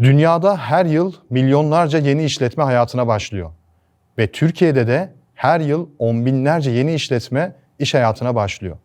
Dünyada her yıl milyonlarca yeni işletme hayatına başlıyor. Ve Türkiye'de de her yıl on binlerce yeni işletme iş hayatına başlıyor.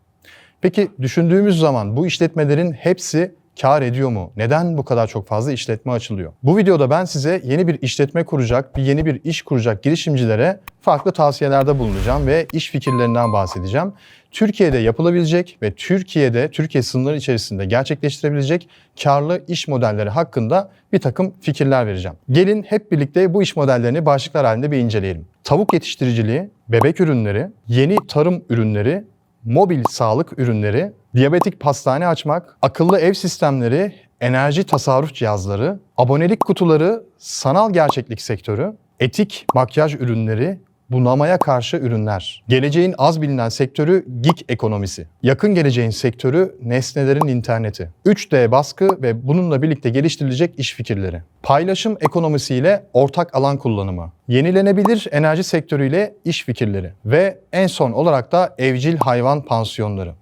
Peki düşündüğümüz zaman bu işletmelerin hepsi kar ediyor mu? Neden bu kadar çok fazla işletme açılıyor? Bu videoda ben size yeni bir işletme kuracak, bir yeni bir iş kuracak girişimcilere farklı tavsiyelerde bulunacağım ve iş fikirlerinden bahsedeceğim. Türkiye'de yapılabilecek ve Türkiye'de, Türkiye sınırları içerisinde gerçekleştirebilecek karlı iş modelleri hakkında bir takım fikirler vereceğim. Gelin hep birlikte bu iş modellerini başlıklar halinde bir inceleyelim. Tavuk yetiştiriciliği, bebek ürünleri, yeni tarım ürünleri, mobil sağlık ürünleri, diyabetik pastane açmak, akıllı ev sistemleri, enerji tasarruf cihazları, abonelik kutuları, sanal gerçeklik sektörü, etik makyaj ürünleri, bunamaya karşı ürünler. Geleceğin az bilinen sektörü gig ekonomisi. Yakın geleceğin sektörü nesnelerin interneti. 3D baskı ve bununla birlikte geliştirilecek iş fikirleri. Paylaşım ekonomisiyle ortak alan kullanımı. Yenilenebilir enerji sektörüyle iş fikirleri. Ve en son olarak da evcil hayvan pansiyonları.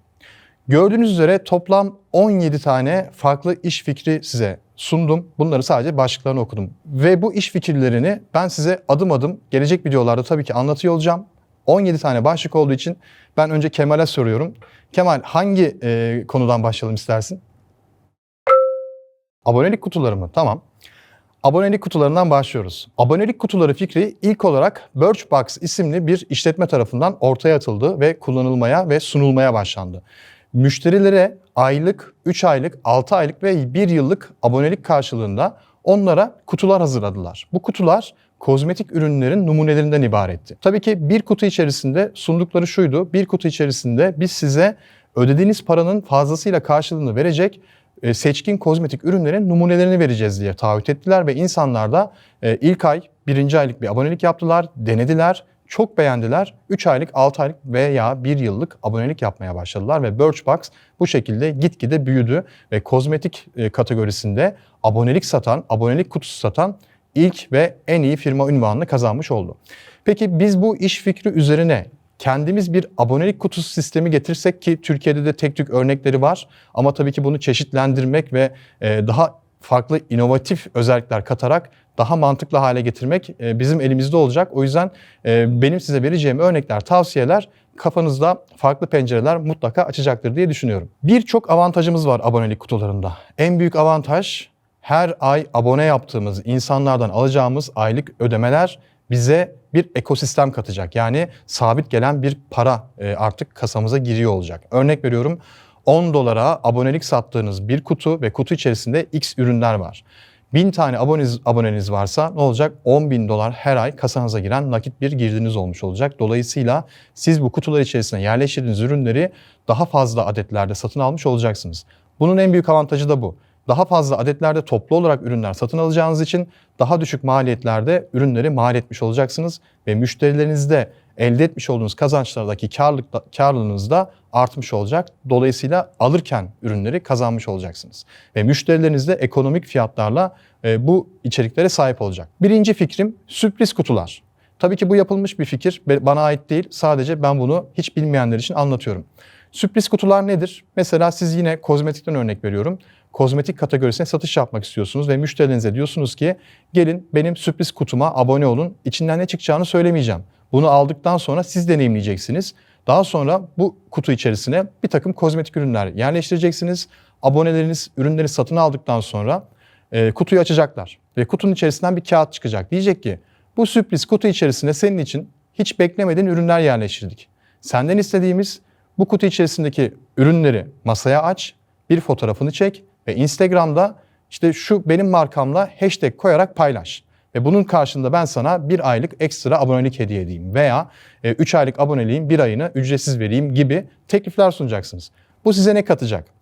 Gördüğünüz üzere toplam 17 tane farklı iş fikri size sundum. Bunları sadece başlıklarını okudum. Ve bu iş fikirlerini ben size adım adım gelecek videolarda tabii ki anlatıyor olacağım. 17 tane başlık olduğu için ben önce Kemal'e soruyorum. Kemal hangi e, konudan başlayalım istersin? Abonelik kutuları mı? Tamam. Abonelik kutularından başlıyoruz. Abonelik kutuları fikri ilk olarak Birchbox isimli bir işletme tarafından ortaya atıldı ve kullanılmaya ve sunulmaya başlandı. Müşterilere aylık, 3 aylık, 6 aylık ve 1 yıllık abonelik karşılığında onlara kutular hazırladılar. Bu kutular kozmetik ürünlerin numunelerinden ibaretti. Tabii ki bir kutu içerisinde sundukları şuydu. Bir kutu içerisinde biz size ödediğiniz paranın fazlasıyla karşılığını verecek e, seçkin kozmetik ürünlerin numunelerini vereceğiz diye taahhüt ettiler ve insanlar da e, ilk ay birinci aylık bir abonelik yaptılar, denediler, çok beğendiler. 3 aylık, 6 aylık veya 1 yıllık abonelik yapmaya başladılar ve Birchbox bu şekilde gitgide büyüdü ve kozmetik e, kategorisinde abonelik satan, abonelik kutusu satan ilk ve en iyi firma ünvanını kazanmış oldu. Peki biz bu iş fikri üzerine kendimiz bir abonelik kutusu sistemi getirsek ki Türkiye'de de tek tük örnekleri var ama tabii ki bunu çeşitlendirmek ve e, daha farklı inovatif özellikler katarak daha mantıklı hale getirmek e, bizim elimizde olacak. O yüzden e, benim size vereceğim örnekler, tavsiyeler kafanızda farklı pencereler mutlaka açacaktır diye düşünüyorum. Birçok avantajımız var abonelik kutularında. En büyük avantaj her ay abone yaptığımız insanlardan alacağımız aylık ödemeler bize bir ekosistem katacak. Yani sabit gelen bir para e, artık kasamıza giriyor olacak. Örnek veriyorum 10 dolara abonelik sattığınız bir kutu ve kutu içerisinde X ürünler var. 1000 tane aboneniz, aboneniz varsa ne olacak? 10 bin dolar her ay kasanıza giren nakit bir girdiniz olmuş olacak. Dolayısıyla siz bu kutular içerisine yerleştirdiğiniz ürünleri daha fazla adetlerde satın almış olacaksınız. Bunun en büyük avantajı da bu. Daha fazla adetlerde toplu olarak ürünler satın alacağınız için daha düşük maliyetlerde ürünleri mal etmiş olacaksınız ve müşterilerinizde elde etmiş olduğunuz kazançlardaki karlılık, karlılığınız da artmış olacak. Dolayısıyla alırken ürünleri kazanmış olacaksınız. Ve müşterileriniz de ekonomik fiyatlarla e, bu içeriklere sahip olacak. Birinci fikrim sürpriz kutular. Tabii ki bu yapılmış bir fikir. Bana ait değil. Sadece ben bunu hiç bilmeyenler için anlatıyorum. Sürpriz kutular nedir? Mesela siz yine kozmetikten örnek veriyorum. Kozmetik kategorisine satış yapmak istiyorsunuz ve müşterilerinize diyorsunuz ki gelin benim sürpriz kutuma abone olun. İçinden ne çıkacağını söylemeyeceğim. Bunu aldıktan sonra siz deneyimleyeceksiniz. Daha sonra bu kutu içerisine bir takım kozmetik ürünler yerleştireceksiniz. Aboneleriniz ürünleri satın aldıktan sonra e, kutuyu açacaklar. Ve kutunun içerisinden bir kağıt çıkacak. Diyecek ki bu sürpriz kutu içerisinde senin için hiç beklemediğin ürünler yerleştirdik. Senden istediğimiz bu kutu içerisindeki ürünleri masaya aç, bir fotoğrafını çek ve Instagram'da işte şu benim markamla hashtag koyarak paylaş. Ve bunun karşılığında ben sana bir aylık ekstra abonelik hediye edeyim veya 3 e, aylık aboneliğin bir ayını ücretsiz vereyim gibi teklifler sunacaksınız. Bu size ne katacak?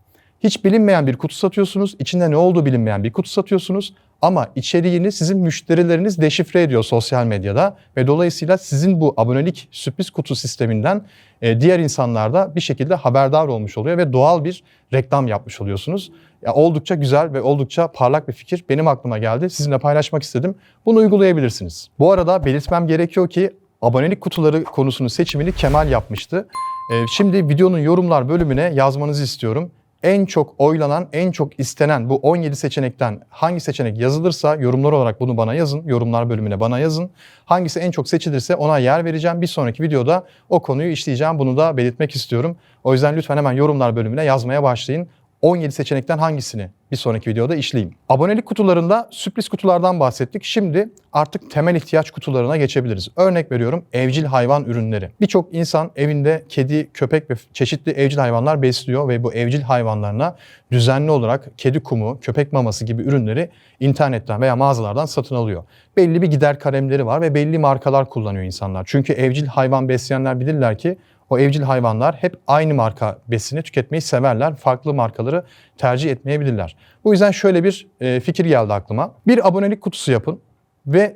Hiç bilinmeyen bir kutu satıyorsunuz, içinde ne olduğu bilinmeyen bir kutu satıyorsunuz ama içeriğini sizin müşterileriniz deşifre ediyor sosyal medyada ve dolayısıyla sizin bu abonelik sürpriz kutu sisteminden e, diğer insanlar da bir şekilde haberdar olmuş oluyor ve doğal bir reklam yapmış oluyorsunuz. Ya oldukça güzel ve oldukça parlak bir fikir benim aklıma geldi. Sizinle paylaşmak istedim. Bunu uygulayabilirsiniz. Bu arada belirtmem gerekiyor ki abonelik kutuları konusunun seçimini Kemal yapmıştı. E, şimdi videonun yorumlar bölümüne yazmanızı istiyorum en çok oylanan, en çok istenen bu 17 seçenekten hangi seçenek yazılırsa yorumlar olarak bunu bana yazın. Yorumlar bölümüne bana yazın. Hangisi en çok seçilirse ona yer vereceğim. Bir sonraki videoda o konuyu işleyeceğim. Bunu da belirtmek istiyorum. O yüzden lütfen hemen yorumlar bölümüne yazmaya başlayın. 17 seçenekten hangisini bir sonraki videoda işleyeyim. Abonelik kutularında sürpriz kutulardan bahsettik. Şimdi artık temel ihtiyaç kutularına geçebiliriz. Örnek veriyorum evcil hayvan ürünleri. Birçok insan evinde kedi, köpek ve çeşitli evcil hayvanlar besliyor ve bu evcil hayvanlarına düzenli olarak kedi kumu, köpek maması gibi ürünleri internetten veya mağazalardan satın alıyor. Belli bir gider kalemleri var ve belli markalar kullanıyor insanlar. Çünkü evcil hayvan besleyenler bilirler ki o evcil hayvanlar hep aynı marka besini tüketmeyi severler. Farklı markaları tercih etmeyebilirler. Bu yüzden şöyle bir e, fikir geldi aklıma. Bir abonelik kutusu yapın ve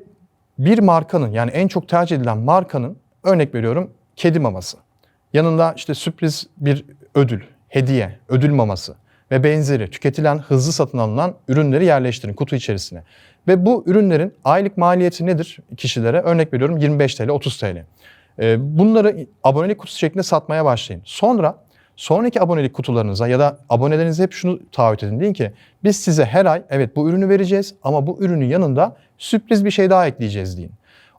bir markanın yani en çok tercih edilen markanın örnek veriyorum kedi maması. Yanında işte sürpriz bir ödül, hediye, ödül maması ve benzeri tüketilen hızlı satın alınan ürünleri yerleştirin kutu içerisine. Ve bu ürünlerin aylık maliyeti nedir kişilere? Örnek veriyorum 25 TL, 30 TL. Ee, bunları abonelik kutusu şeklinde satmaya başlayın. Sonra sonraki abonelik kutularınıza ya da abonelerinize hep şunu taahhüt edin. Deyin ki biz size her ay evet bu ürünü vereceğiz ama bu ürünün yanında sürpriz bir şey daha ekleyeceğiz deyin.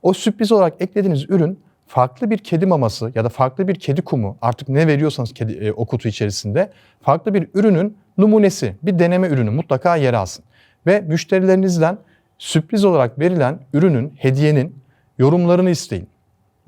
O sürpriz olarak eklediğiniz ürün farklı bir kedi maması ya da farklı bir kedi kumu artık ne veriyorsanız kedi, e, o kutu içerisinde farklı bir ürünün numunesi, bir deneme ürünü mutlaka yer alsın. Ve müşterilerinizden sürpriz olarak verilen ürünün, hediyenin yorumlarını isteyin.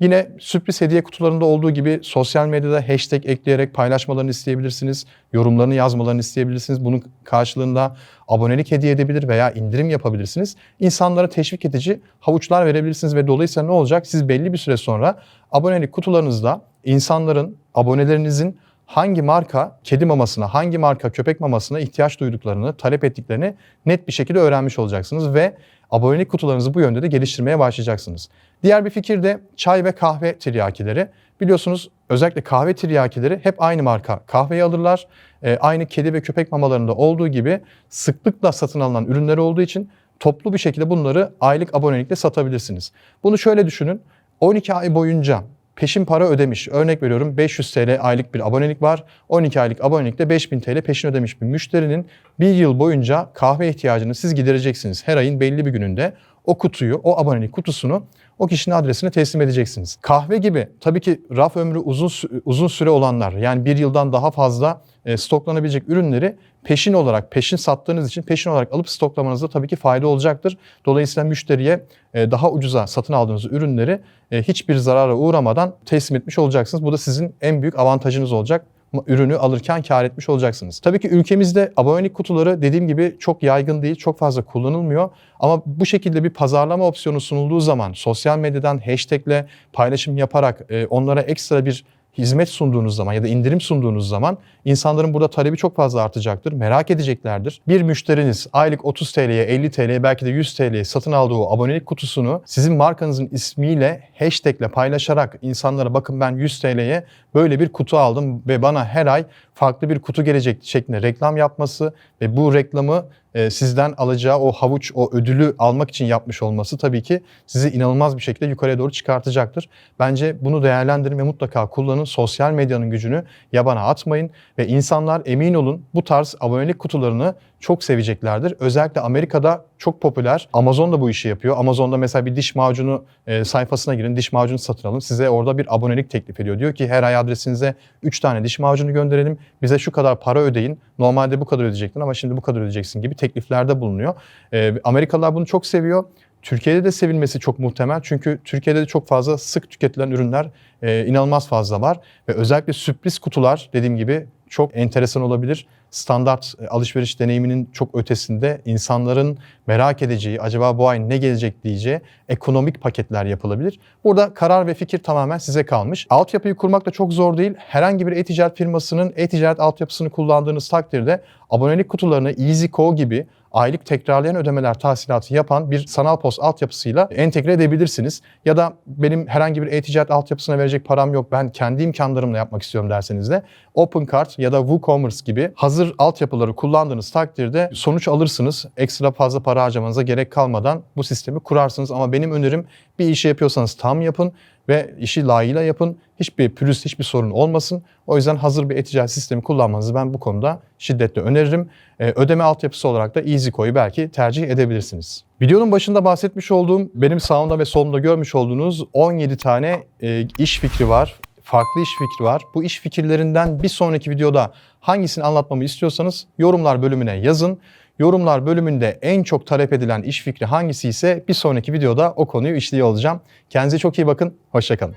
Yine sürpriz hediye kutularında olduğu gibi sosyal medyada hashtag ekleyerek paylaşmalarını isteyebilirsiniz. Yorumlarını yazmalarını isteyebilirsiniz. Bunun karşılığında abonelik hediye edebilir veya indirim yapabilirsiniz. İnsanlara teşvik edici havuçlar verebilirsiniz ve dolayısıyla ne olacak? Siz belli bir süre sonra abonelik kutularınızda insanların, abonelerinizin hangi marka kedi mamasına, hangi marka köpek mamasına ihtiyaç duyduklarını, talep ettiklerini net bir şekilde öğrenmiş olacaksınız ve abonelik kutularınızı bu yönde de geliştirmeye başlayacaksınız. Diğer bir fikir de çay ve kahve tiryakileri. Biliyorsunuz özellikle kahve tiryakileri hep aynı marka kahveyi alırlar. E, aynı kedi ve köpek mamalarında olduğu gibi sıklıkla satın alınan ürünler olduğu için toplu bir şekilde bunları aylık abonelikle satabilirsiniz. Bunu şöyle düşünün. 12 ay boyunca peşin para ödemiş. Örnek veriyorum 500 TL aylık bir abonelik var. 12 aylık abonelikte 5000 TL peşin ödemiş bir müşterinin bir yıl boyunca kahve ihtiyacını siz gidereceksiniz. Her ayın belli bir gününde o kutuyu, o abonelik kutusunu o kişinin adresine teslim edeceksiniz. Kahve gibi tabii ki raf ömrü uzun uzun süre olanlar yani bir yıldan daha fazla e, stoklanabilecek ürünleri peşin olarak, peşin sattığınız için peşin olarak alıp stoklamanızda tabii ki fayda olacaktır. Dolayısıyla müşteriye e, daha ucuza satın aldığınız ürünleri e, hiçbir zarara uğramadan teslim etmiş olacaksınız. Bu da sizin en büyük avantajınız olacak ürünü alırken kar etmiş olacaksınız. Tabii ki ülkemizde abonelik kutuları dediğim gibi çok yaygın değil, çok fazla kullanılmıyor. Ama bu şekilde bir pazarlama opsiyonu sunulduğu zaman sosyal medyadan hashtagle paylaşım yaparak onlara ekstra bir hizmet sunduğunuz zaman ya da indirim sunduğunuz zaman insanların burada talebi çok fazla artacaktır. Merak edeceklerdir. Bir müşteriniz aylık 30 TL'ye, 50 TL'ye belki de 100 TL'ye satın aldığı o abonelik kutusunu sizin markanızın ismiyle hashtagle paylaşarak insanlara bakın ben 100 TL'ye böyle bir kutu aldım ve bana her ay farklı bir kutu gelecek şeklinde reklam yapması ve bu reklamı e, sizden alacağı o havuç, o ödülü almak için yapmış olması tabii ki sizi inanılmaz bir şekilde yukarıya doğru çıkartacaktır. Bence bunu değerlendirin ve mutlaka kullanın. Sosyal medyanın gücünü yabana atmayın ve insanlar emin olun bu tarz abonelik kutularını çok seveceklerdir. Özellikle Amerika'da çok popüler. Amazon da bu işi yapıyor. Amazon'da mesela bir diş macunu e, sayfasına girin, diş macunu satın alın. Size orada bir abonelik teklif ediyor. Diyor ki her ay adresinize 3 tane diş macunu gönderelim. Bize şu kadar para ödeyin. Normalde bu kadar ödeyecektin ama şimdi bu kadar ödeyeceksin gibi tekliflerde bulunuyor. E, Amerikalılar bunu çok seviyor. Türkiye'de de sevilmesi çok muhtemel çünkü Türkiye'de de çok fazla sık tüketilen ürünler e, inanılmaz fazla var ve özellikle sürpriz kutular dediğim gibi çok enteresan olabilir. Standart e, alışveriş deneyiminin çok ötesinde insanların merak edeceği, acaba bu ay ne gelecek diyeceği ekonomik paketler yapılabilir. Burada karar ve fikir tamamen size kalmış. Altyapıyı kurmak da çok zor değil. Herhangi bir e-ticaret firmasının e-ticaret altyapısını kullandığınız takdirde abonelik kutularını EasyCo gibi aylık tekrarlayan ödemeler tahsilatı yapan bir sanal post altyapısıyla entegre edebilirsiniz. Ya da benim herhangi bir e-ticaret altyapısına verecek param yok ben kendi imkanlarımla yapmak istiyorum derseniz de OpenCart ya da WooCommerce gibi hazır altyapıları kullandığınız takdirde sonuç alırsınız. Ekstra fazla para harcamanıza gerek kalmadan bu sistemi kurarsınız. Ama benim önerim bir işi yapıyorsanız tam yapın ve işi layığıyla yapın. Hiçbir pürüz, hiçbir sorun olmasın. O yüzden hazır bir e-ticaret sistemi kullanmanızı ben bu konuda şiddetle öneririm. Ee, ödeme altyapısı olarak da EasyCo'yu belki tercih edebilirsiniz. Videonun başında bahsetmiş olduğum, benim sağımda ve solumda görmüş olduğunuz 17 tane e, iş fikri var farklı iş fikri var. Bu iş fikirlerinden bir sonraki videoda hangisini anlatmamı istiyorsanız yorumlar bölümüne yazın. Yorumlar bölümünde en çok talep edilen iş fikri hangisi ise bir sonraki videoda o konuyu işliyor olacağım. Kendinize çok iyi bakın, hoşçakalın.